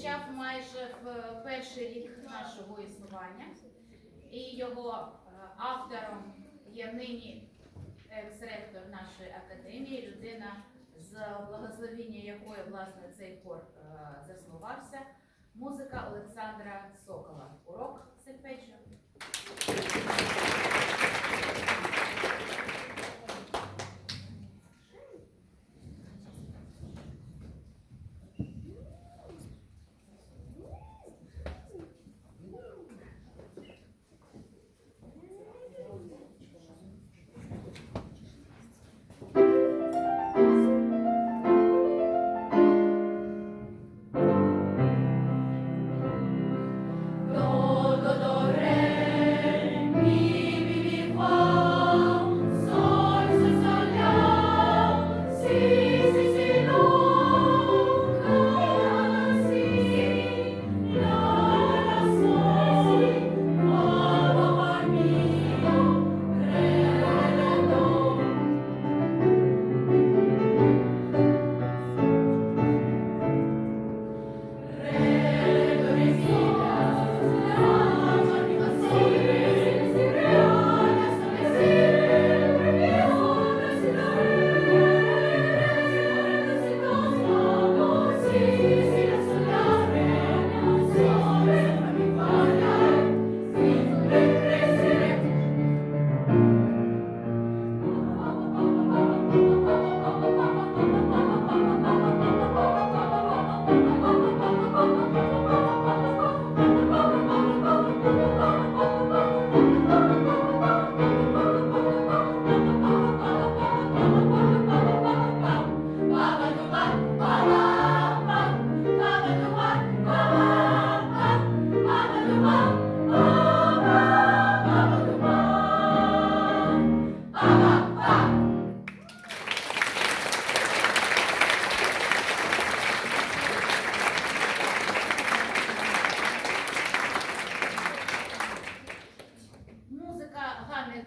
почав майже в перший рік нашого існування, і його е, автором є нині екс-ректор нашої академії, людина, з благословіння якої власне цей хор е, заснувався. Музика Олександра Сокола. Урок Серпечо.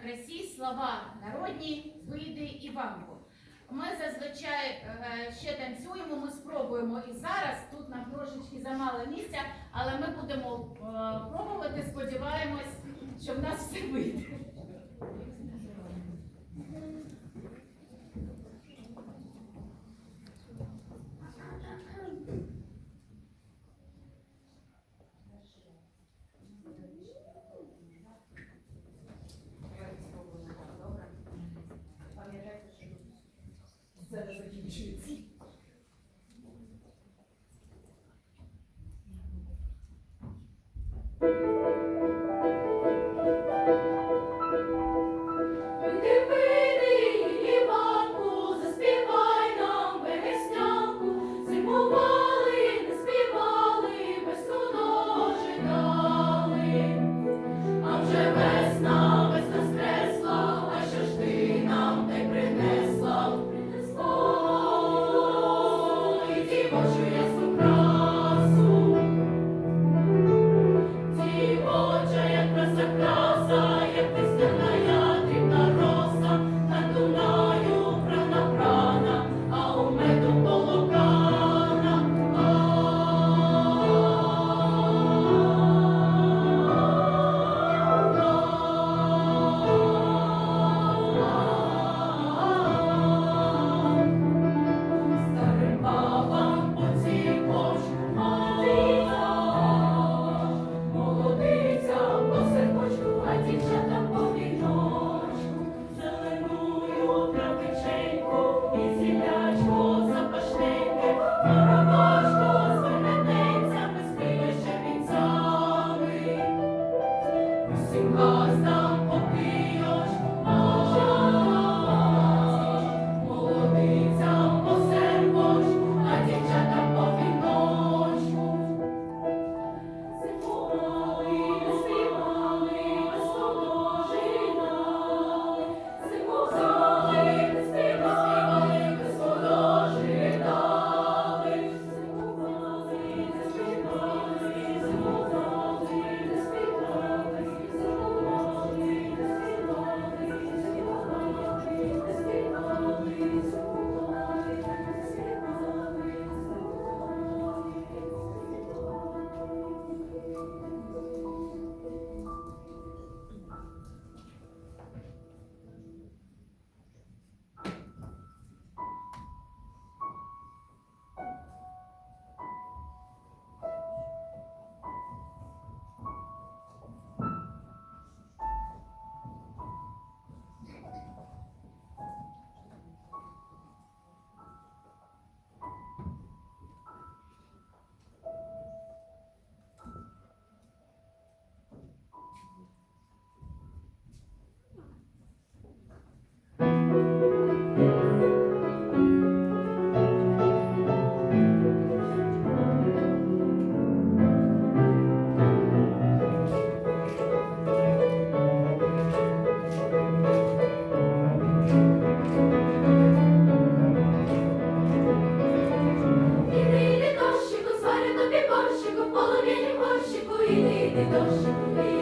красі слова народні, види і ванку. Ми зазвичай е, ще танцюємо, ми спробуємо і зараз. Тут нам трошечки замало місця, але ми будемо е, пробувати, сподіваємось, що в нас все вийде. Heiligen Ghost,